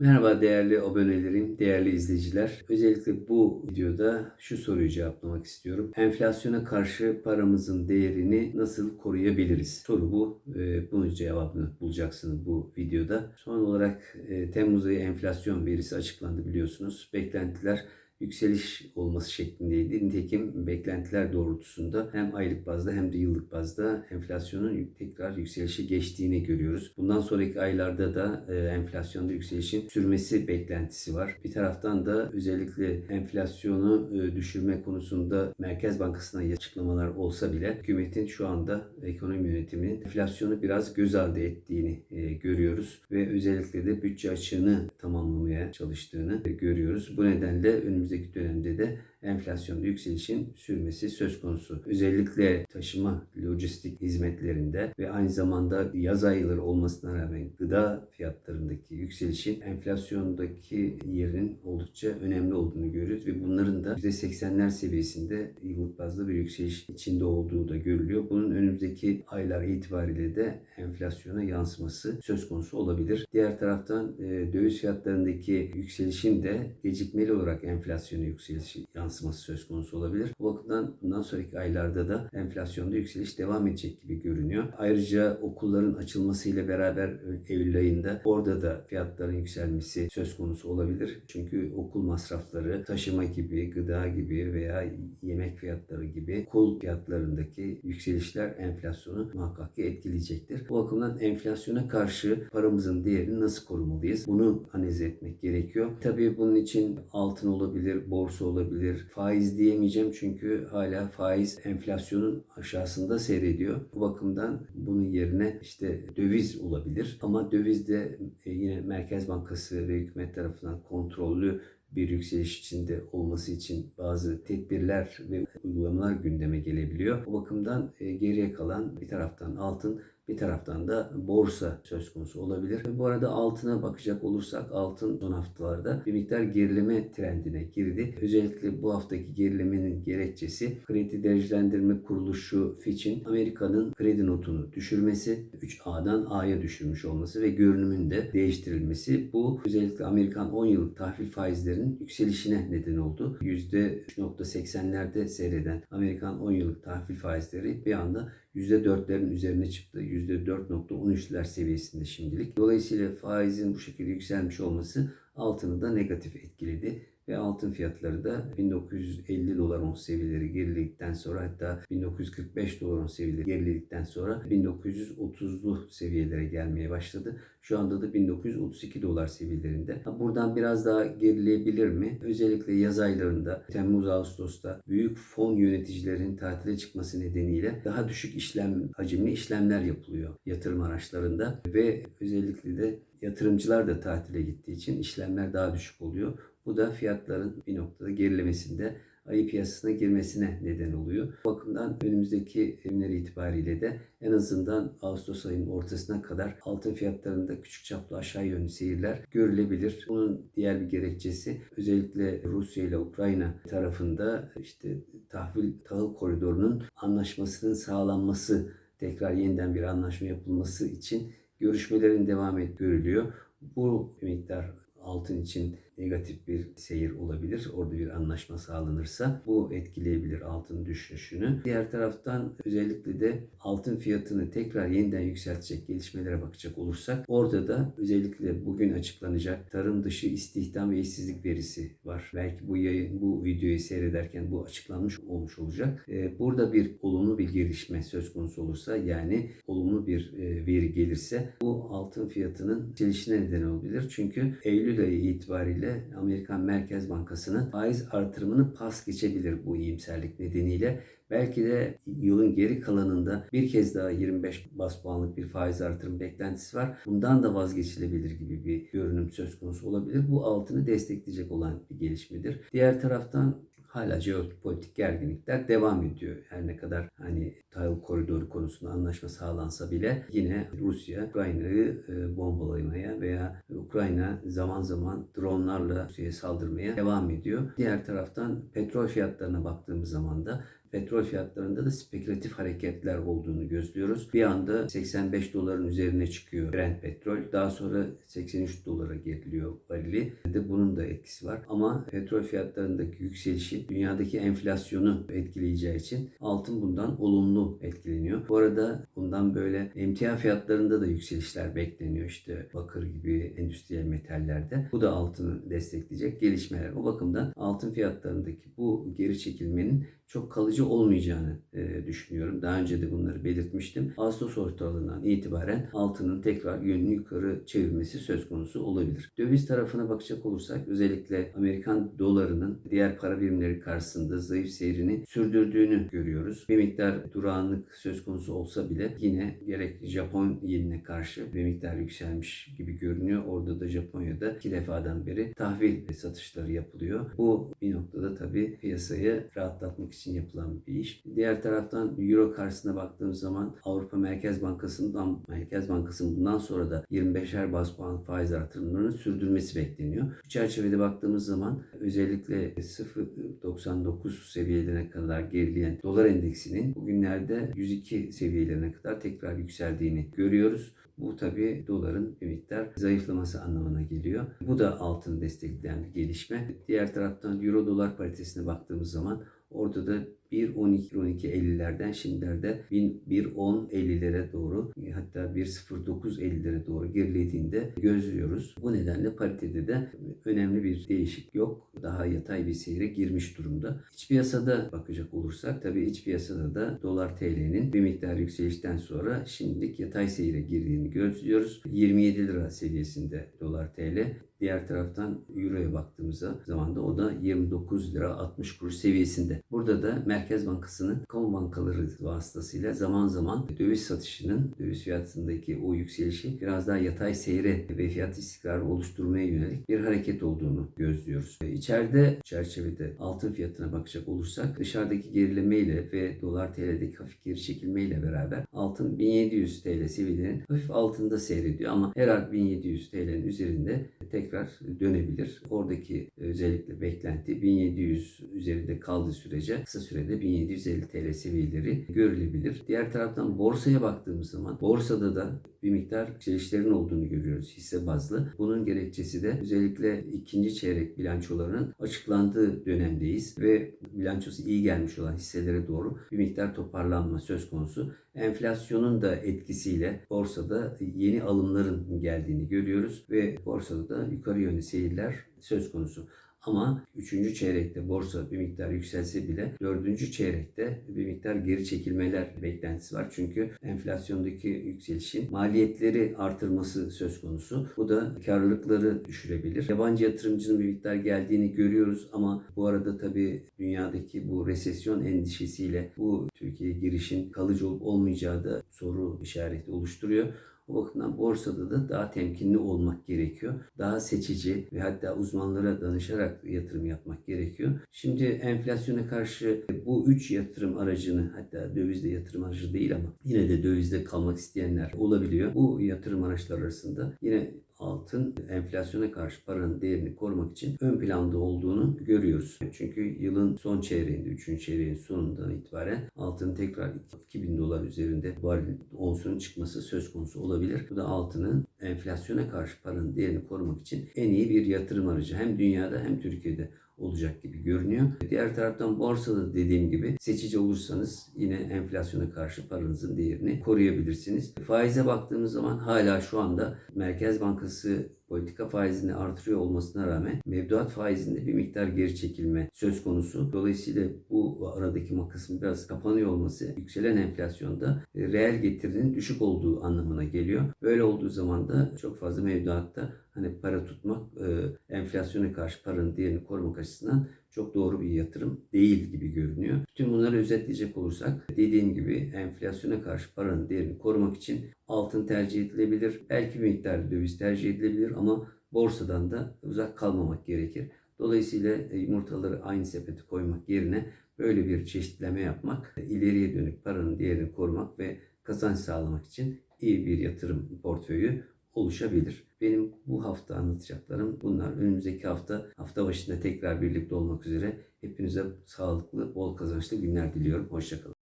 Merhaba değerli abonelerim, değerli izleyiciler. Özellikle bu videoda şu soruyu cevaplamak istiyorum. Enflasyona karşı paramızın değerini nasıl koruyabiliriz? Soru bu. Ee, Bunun cevabını bulacaksınız bu videoda. Son olarak e, Temmuz ayı enflasyon verisi açıklandı biliyorsunuz. Beklentiler yükseliş olması şeklindeydi. Nitekim beklentiler doğrultusunda hem aylık bazda hem de yıllık bazda enflasyonun tekrar yükselişe geçtiğini görüyoruz. Bundan sonraki aylarda da e, enflasyonda yükselişin sürmesi beklentisi var. Bir taraftan da özellikle enflasyonu e, düşürme konusunda Merkez Bankası'na açıklamalar olsa bile hükümetin şu anda ekonomi yönetiminin enflasyonu biraz göz ardı ettiğini e, görüyoruz ve özellikle de bütçe açığını tamamlamaya çalıştığını e, görüyoruz. Bu nedenle önümüzdeki dönemde de enflasyonda yükselişin sürmesi söz konusu. Özellikle taşıma, lojistik hizmetlerinde ve aynı zamanda yaz ayları olmasına rağmen gıda fiyatlarındaki yükselişin enflasyondaki yerinin oldukça önemli olduğunu görüyoruz ve bunların da %80'ler seviyesinde yıllık bazda bir yükseliş içinde olduğu da görülüyor. Bunun önümüzdeki aylar itibariyle de enflasyona yansıması söz konusu olabilir. Diğer taraftan e, döviz fiyatlarındaki yükselişin de gecikmeli olarak enflasyona yükselişi yansıması söz konusu olabilir. Bu bakımdan bundan sonraki aylarda da enflasyonda yükseliş devam edecek gibi görünüyor. Ayrıca okulların açılmasıyla beraber Eylül ayında orada da fiyatların yükselmesi söz konusu olabilir. Çünkü okul masrafları, taşıma gibi, gıda gibi veya yemek fiyatları gibi okul fiyatlarındaki yükselişler enflasyonu muhakkak ki etkileyecektir. Bu bakımdan enflasyona karşı paramızın değerini nasıl korumalıyız? Bunu analiz etmek gerekiyor. Tabii bunun için altın olabilir, borsa olabilir, faiz diyemeyeceğim çünkü hala faiz enflasyonun aşağısında seyrediyor. Bu bakımdan bunun yerine işte döviz olabilir. Ama döviz de e, yine Merkez Bankası ve hükümet tarafından kontrollü bir yükseliş içinde olması için bazı tedbirler ve uygulamalar gündeme gelebiliyor. Bu bakımdan e, geriye kalan bir taraftan altın bir taraftan da borsa söz konusu olabilir. Bu arada altına bakacak olursak altın son haftalarda bir miktar gerileme trendine girdi. Özellikle bu haftaki gerilemenin gerekçesi kredi derecelendirme kuruluşu Fitch'in Amerika'nın kredi notunu düşürmesi, 3A'dan A'ya düşürmüş olması ve görünümün de değiştirilmesi. Bu özellikle Amerikan 10 yıllık tahvil faizlerinin yükselişine neden oldu. %3.80'lerde seyreden Amerikan 10 yıllık tahvil faizleri bir anda %4'lerin üzerine çıktı. %4.13'ler seviyesinde şimdilik. Dolayısıyla faizin bu şekilde yükselmiş olması altını da negatif etkiledi ve altın fiyatları da 1950 dolar ons seviyeleri geriledikten sonra hatta 1945 dolar ons seviyeleri geriledikten sonra 1930'lu seviyelere gelmeye başladı. Şu anda da 1932 dolar seviyelerinde. Buradan biraz daha gerileyebilir mi? Özellikle yaz aylarında Temmuz-Ağustos'ta büyük fon yöneticilerin tatile çıkması nedeniyle daha düşük işlem hacimli işlemler yapılıyor yatırım araçlarında ve özellikle de yatırımcılar da tatile gittiği için işlemler daha düşük oluyor. Bu da fiyatların bir noktada gerilemesinde ayı piyasasına girmesine neden oluyor. Bu bakımdan önümüzdeki günler itibariyle de en azından Ağustos ayının ortasına kadar altın fiyatlarında küçük çaplı aşağı yönlü seyirler görülebilir. Bunun diğer bir gerekçesi özellikle Rusya ile Ukrayna tarafında işte tahvil tahıl koridorunun anlaşmasının sağlanması tekrar yeniden bir anlaşma yapılması için görüşmelerin devam et görülüyor. Bu miktar altın için negatif bir seyir olabilir. Orada bir anlaşma sağlanırsa bu etkileyebilir altın düşüşünü. Diğer taraftan özellikle de altın fiyatını tekrar yeniden yükseltecek gelişmelere bakacak olursak orada da özellikle bugün açıklanacak tarım dışı istihdam ve işsizlik verisi var. Belki bu yayın, bu videoyu seyrederken bu açıklanmış olmuş olacak. Ee, burada bir olumlu bir gelişme söz konusu olursa yani olumlu bir e, veri gelirse bu altın fiyatının yükselişine neden olabilir. Çünkü Eylül ayı itibariyle Amerikan Merkez Bankası'nın faiz artırımını pas geçebilir bu iyimserlik nedeniyle. Belki de yılın geri kalanında bir kez daha 25 bas puanlık bir faiz artırım beklentisi var. Bundan da vazgeçilebilir gibi bir görünüm söz konusu olabilir. Bu altını destekleyecek olan bir gelişmedir. Diğer taraftan hala jeopolitik gerginlikler devam ediyor. Her ne kadar hani tahıl koridoru konusunda anlaşma sağlansa bile yine Rusya Ukrayna'yı e, bombalamaya veya Ukrayna zaman zaman dronlarla Rusya'ya saldırmaya devam ediyor. Diğer taraftan petrol fiyatlarına baktığımız zaman da petrol fiyatlarında da spekülatif hareketler olduğunu gözlüyoruz. Bir anda 85 doların üzerine çıkıyor Brent petrol. Daha sonra 83 dolara geriliyor varili. De bunun da etkisi var. Ama petrol fiyatlarındaki yükselişi dünyadaki enflasyonu etkileyeceği için altın bundan olumlu etkileniyor. Bu arada bundan böyle emtia fiyatlarında da yükselişler bekleniyor işte bakır gibi endüstriyel metallerde. Bu da altını destekleyecek gelişmeler. O bakımdan altın fiyatlarındaki bu geri çekilmenin çok kalıcı olmayacağını e, düşünüyorum. Daha önce de bunları belirtmiştim. Ağustos ortalığından itibaren altının tekrar yönünü yukarı çevirmesi söz konusu olabilir. Döviz tarafına bakacak olursak özellikle Amerikan dolarının diğer para birimleri karşısında zayıf seyrini sürdürdüğünü görüyoruz. Bir miktar durağanlık söz konusu olsa bile yine gerek Japon yenine karşı bir miktar yükselmiş gibi görünüyor. Orada da Japonya'da iki defadan beri tahvil satışları yapılıyor. Bu bir noktada tabii piyasayı rahatlatmak için yapılan bir iş. Diğer taraftan Euro karşısına baktığımız zaman Avrupa Merkez Bankası'ndan Merkez Bankası'nın bundan sonra da 25'er bas puan faiz artırımlarını sürdürmesi bekleniyor. Bu çerçevede baktığımız zaman özellikle 0.99 seviyelerine kadar gerileyen dolar endeksinin bugünlerde 102 seviyelerine kadar tekrar yükseldiğini görüyoruz. Bu tabi doların bir miktar zayıflaması anlamına geliyor. Bu da altını destekleyen bir gelişme. Diğer taraftan euro dolar paritesine baktığımız zaman orada da 1.12-1.12.50'lerden şimdilerde 1.10.50'lere doğru hatta 1.09.50'lere doğru gerilediğinde gözlüyoruz. Bu nedenle paritede de önemli bir değişik yok. Daha yatay bir seyre girmiş durumda. İç piyasada bakacak olursak tabii iç piyasada da dolar TL'nin bir miktar yükselişten sonra şimdilik yatay seyre girdiğini gözlüyoruz. 27 lira seviyesinde dolar TL. Diğer taraftan Euro'ya baktığımız zaman da o da 29 lira 60 kuruş seviyesinde. Burada da Merkez Bankası'nın kamu bankaları vasıtasıyla zaman zaman döviz satışının döviz fiyatındaki o yükselişi biraz daha yatay seyre ve fiyat istikrarı oluşturmaya yönelik bir hareket olduğunu gözlüyoruz. İçeride çerçevede altın fiyatına bakacak olursak dışarıdaki gerilemeyle ve dolar TL'deki hafif geri çekilmeyle beraber altın 1700 TL seviyelerin hafif altında seyrediyor ama her an 1700 TL'nin üzerinde tekrar dönebilir. Oradaki özellikle beklenti 1700 üzerinde kaldığı sürece kısa sürede 1750 TL seviyeleri görülebilir. Diğer taraftan borsaya baktığımız zaman borsada da bir miktar yükselişlerin olduğunu görüyoruz hisse bazlı. Bunun gerekçesi de özellikle ikinci çeyrek bilançolarının açıklandığı dönemdeyiz ve bilançosu iyi gelmiş olan hisselere doğru bir miktar toparlanma söz konusu. Enflasyonun da etkisiyle borsada yeni alımların geldiğini görüyoruz ve borsada da yukarı yönlü seyirler söz konusu. Ama 3. çeyrekte borsa bir miktar yükselse bile 4. çeyrekte bir miktar geri çekilmeler beklentisi var. Çünkü enflasyondaki yükselişin maliyetleri artırması söz konusu. Bu da karlılıkları düşürebilir. Yabancı yatırımcının bir miktar geldiğini görüyoruz ama bu arada tabii dünyadaki bu resesyon endişesiyle bu Türkiye girişin kalıcı olup olmayacağı da soru işareti oluşturuyor. O bakımdan borsada da daha temkinli olmak gerekiyor. Daha seçici ve hatta uzmanlara danışarak yatırım yapmak gerekiyor. Şimdi enflasyona karşı bu üç yatırım aracını hatta dövizde yatırım aracı değil ama yine de dövizde kalmak isteyenler olabiliyor. Bu yatırım araçları arasında yine altın enflasyona karşı paranın değerini korumak için ön planda olduğunu görüyoruz. Çünkü yılın son çeyreğinde, 3. çeyreğin sonundan itibaren altın tekrar 2000 dolar üzerinde varil onsunun çıkması söz konusu olabilir. Bu da altının enflasyona karşı paranın değerini korumak için en iyi bir yatırım aracı. Hem dünyada hem Türkiye'de olacak gibi görünüyor. Diğer taraftan borsada dediğim gibi seçici olursanız yine enflasyona karşı paranızın değerini koruyabilirsiniz. Faize baktığımız zaman hala şu anda Merkez Bankası politika faizini artırıyor olmasına rağmen mevduat faizinde bir miktar geri çekilme söz konusu. Dolayısıyla bu aradaki makasın biraz kapanıyor olması yükselen enflasyonda e, reel getirinin düşük olduğu anlamına geliyor. Böyle olduğu zaman da çok fazla mevduatta hani para tutmak e, enflasyona karşı paranın değerini korumak açısından çok doğru bir yatırım değil gibi görünüyor. Bütün bunları özetleyecek olursak dediğim gibi enflasyona karşı paranın değerini korumak için altın tercih edilebilir. Belki bir miktar döviz tercih edilebilir ama borsadan da uzak kalmamak gerekir. Dolayısıyla e, yumurtaları aynı sepete koymak yerine böyle bir çeşitleme yapmak, ileriye dönük paranın değerini korumak ve kazanç sağlamak için iyi bir yatırım portföyü oluşabilir. Benim bu hafta anlatacaklarım bunlar. Önümüzdeki hafta hafta başında tekrar birlikte olmak üzere hepinize sağlıklı, bol kazançlı günler diliyorum. Hoşçakalın.